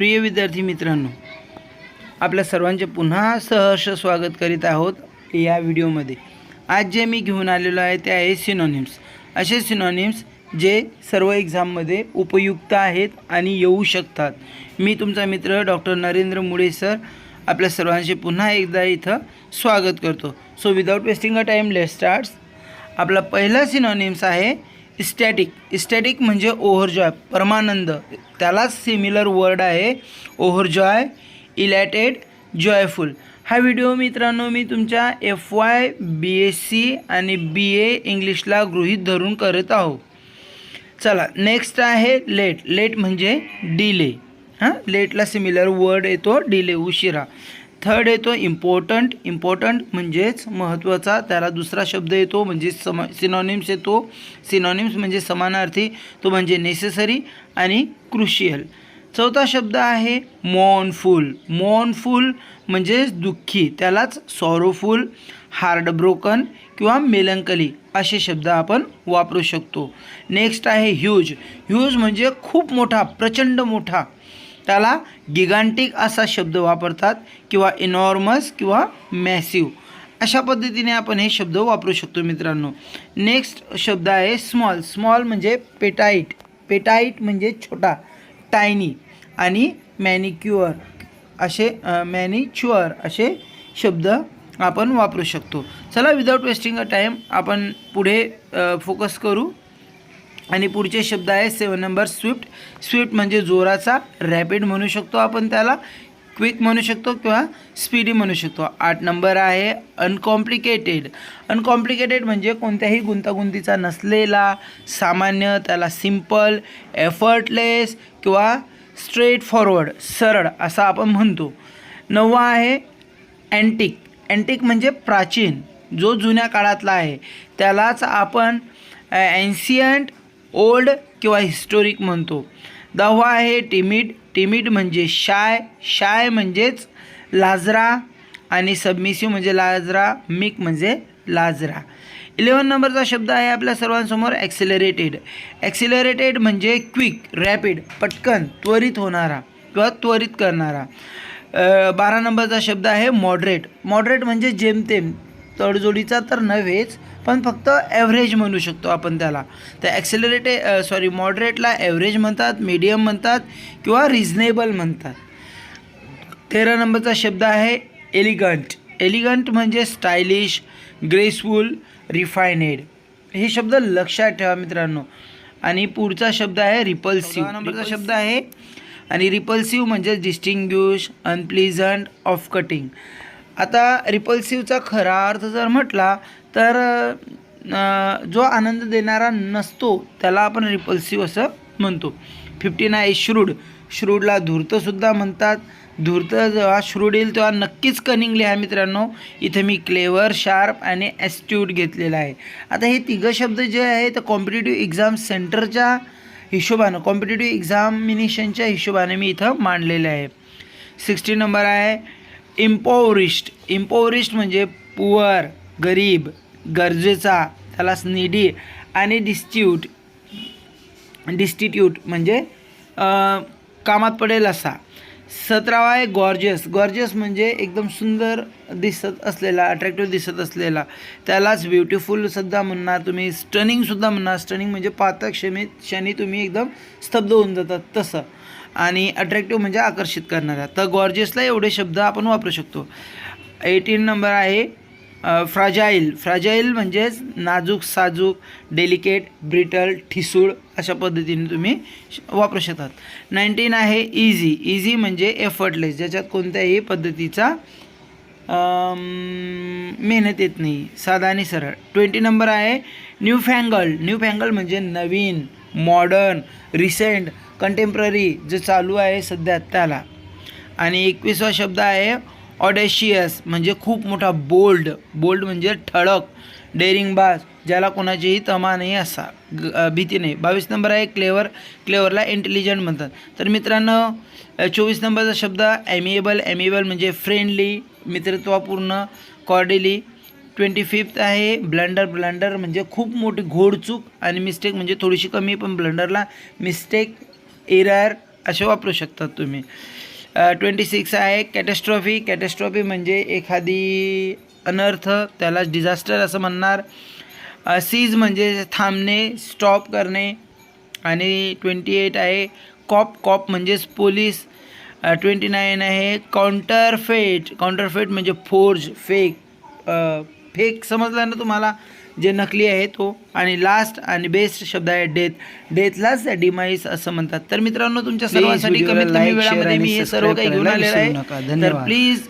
प्रिय विद्यार्थी मित्रांनो आपल्या सर्वांचे पुन्हा सहर्ष स्वागत करीत आहोत या व्हिडिओमध्ये. आज जे मी घेऊन आलेलो आहे ते आहे सिनॉनिम्स असे सिनॉनिम्स जे सर्व एक्झाममध्ये उपयुक्त आहेत आणि येऊ शकतात. मी तुमचा मित्र डॉक्टर नरेंद्र मुळे सर आपल्या सर्वांचे पुन्हा एकदा इथं स्वागत करतो. So without wasting a time let starts आपला पहिला सिनॉनिम्स आहे इस्टॅटिक इस्टॅटिक म्हणजे ओव्हरजॉय परमानंद. त्यालाच सिमिलर वर्ड आहे ओव्हरजॉय इलॅटेड जॉयफुल हा व्हिडिओ मित्रांनो मी तुमच्या F Y B S C आणि बी ए इंग्लिशला गृहीत धरून करत आहो. चला नेक्स्ट आहे लेट लेट म्हणजे डिले हां लेटला सिमिलर वर्ड येतो डिले उशिरा. थर्ड येतो इम्पॉर्टंट इम्पॉर्टंट म्हणजेच महत्त्वाचा त्याला दुसरा शब्द येतो म्हणजे सम सिनॉनिम्स येतो. सिनॉनिम्स म्हणजे समानार्थी तो म्हणजे नेसेसरी आणि क्रुशियल चौथा शब्द आहे मॉनफुल मॉनफुल म्हणजेच दुःखी त्यालाच सॉरोफुल हार्डब्रोकन किंवा मेलंकली असे शब्द आपण वापरू शकतो. नेक्स्ट आहे ह्यूज ह्यूज म्हणजे खूप मोठा प्रचंड मोठा. त्याला गिगांटिक असा शब्द वापरतात किंवा इनॉर्मस किंवा मॅसिव अशा पद्धतीने आपण हे शब्द वापरू शकतो मित्रांनो. नेक्स्ट शब्द आहे स्मॉल स्मॉल म्हणजे पेटाईट पेटाईट म्हणजे छोटा टायनी आणि मॅनिक्युअर असे मॅनिच्युअर असे शब्द आपण वापरू शकतो. चला विदाऊट वेस्टिंग अ टाईम आपण पुढे फोकस करू. आणि पुढचे शब्द आहे सेवन नंबर स्विफ्ट स्विफ्ट म्हणजे जोराचा रॅपिड म्हणू शकतो आपण त्याला क्विक म्हणू शकतो किंवा स्पीडी म्हणू शकतो. आठ नंबर आहे अनकॉम्प्लिकेटेड अनकॉम्प्लिकेटेड म्हणजे कोणत्याही गुंतागुंतीचा नसलेला सामान्य त्याला सिंपल एफर्टलेस किंवा स्ट्रेट फॉरवर्ड सरळ असा आपण म्हणतो. नववा आहे अँटिक अँटिक म्हणजे प्राचीन जो जुन्या काळातला आहे. त्यालाच आपण एन्शियंट ओल्ड किंवा हिस्टोरिक म्हणतो. दहावा आहे टिमिड. टिमिड म्हणजे शाय. शाय म्हणजेच लाजरा आणि सबमिसिव्ह म्हणजे लाजरा. मिक म्हणजे लाजरा. इलेवन नंबरचा शब्द आहे आपल्या सर्वांसमोर ॲक्सिलरेटेड ॲक्सिलरेटेड म्हणजे क्विक रॅपिड पटकन त्वरित होणारा किंवा त्वरित करणारा. बारा नंबरचा शब्द आहे मॉडरेट मॉडरेट म्हणजे जेमतेम. तडजोडीचा तर नव्हेच पण फक्त ॲव्हरेज म्हणू शकतो आपण त्याला. तर ॲक्सेलरेटे सॉरी मॉडरेटला ॲव्हरेज म्हणतात मीडियम म्हणतात किंवा रिझनेबल म्हणतात. तेरा नंबरचा शब्द आहे एलिगंट एलिगंट म्हणजे स्टायलिश ग्रेसफुल रिफायनेड हे शब्द लक्षात ठेवा मित्रांनो. आणि पुढचा शब्द आहे रिपल्सिव्ह नंबरचा शब्द आहे. आणि रिपल्सिव्ह म्हणजे डिस्टिंग्युश अनप्लिझंट ऑफ कटिंग आता रिपल्सिव्हचा खरा अर्थ जर म्हटला तर जो आनंद देणारा नसतो त्याला आपण रिपल्सिव्ह असं म्हणतो. फिफ्टीन आहे श्रूड. श्रूडला धूर्तसुद्धा म्हणतात. धूर्त जेव्हा श्रूड येईल तेव्हा नक्कीच कनिंग लिहा मित्रांनो. इथे मी क्लेवर शार्प आणि ॲस्ट्यूट घेतलेला आहे. आता हे तिघं शब्द जे आहे तर कॉम्पिटेटिव्ह एक्झाम सेंटरच्या हिशोबानं कॉम्पिटेटिव्ह एक्झामिनेशनच्या हिशोबाने मी इथं मांडलेलं आहे. सिक्स्टी नंबर आहे. इम्पॉवरिस्ट इम्पॉवरिस्ट म्हणजे पुअर गरीब गरजेचा त्याला निडी आणि डिस्ट्यूट डिस्टिट्यूट म्हणजे कामात पडेल असा. सतरावा आहे गॉर्जियस गॉर्जियस म्हणजे एकदम सुंदर दिसत असलेला अट्रॅक्टिव्ह दिसत असलेला. त्यालाच ब्युटिफुलसुद्धा म्हणणार तुम्ही. स्टनिंगसुद्धा म्हणणार. स्टनिंग म्हणजे पातक क्षमी क्षणी तुम्ही एकदम स्तब्ध होऊन जातात. तसं. आणि अट्रॅक्टिव्ह म्हणजे आकर्षित करणारा. तर गॉर्जियसला एवढे शब्द आपण वापरू शकतो. एटीन नंबर आहे फ्राजाईल फ्राजाईल म्हणजेच नाजूक साजूक डेलिकेट ब्रिटल ठिसूळ अशा पद्धतीने तुम्ही श- वापरू शकतात. नाईन्टीन आहे इझी इझी म्हणजे एफर्टलेस ज्याच्यात कोणत्याही पद्धतीचा मेहनत येत नाही. साधा आणि सरळ. ट्वेंटी नंबर आहे न्यू फँगल न्यू फँगल म्हणजे नवीन मॉडर्न रिसेंट कंटेम्प्ररी जे चालू आहे सध्या त्याला आणि एकवीसवा शब्द आहे ऑडेशियस म्हणजे खूप मोठा बोल्ड बोल्ड म्हणजे ठळक डेअरिंगबाज ज्याला कोणाचीही तमा नाही असा ग- भीती नाही. बावीस नंबर आहे क्लेवर क्लेवरला इंटेलिजंट म्हणतात. तर मित्रांनो चोवीस नंबरचा शब्द ॲमिएबल ॲमिएबल म्हणजे फ्रेंडली मित्रत्वपूर्ण कॉर्डिली ट्वेंटी फिफ्थ आहे ब्लंडर ब्लंडर म्हणजे खूप मोठी घोडचूक आणि मिस्टेक म्हणजे थोडीशी कमी पण ब्लंडरला मिस्टेक एरर असे वापरू शकतात तुम्ही. ट्वेंटी सिक्स आहे कॅटेस्ट्रॉफी कॅटेस्ट्रॉफी म्हणजे एखादी अनर्थ त्याला डिझास्टर असं म्हणणार. सीज म्हणजे थांबणे स्टॉप करणे. आणि ट्वेंटी एट आहे कॉप कॉप म्हणजेच पोलीस. ट्वेंटी नाईन आहे काउंटरफेट काउंटरफेट म्हणजे फोर्ज फेक फेक समजलं ना तुम्हाला? जे नकली आहे तो आणि लास्ट आणि बेस्ट शब्द आहे डेथ डेथलाच डिमाईस असं म्हणतात तर मित्रांनो तुमच्या सर्वांसाठी कमीत कमी वेळामध्ये मी हे सर्व काही घेऊन आलेलं आहे. तर. प्लीज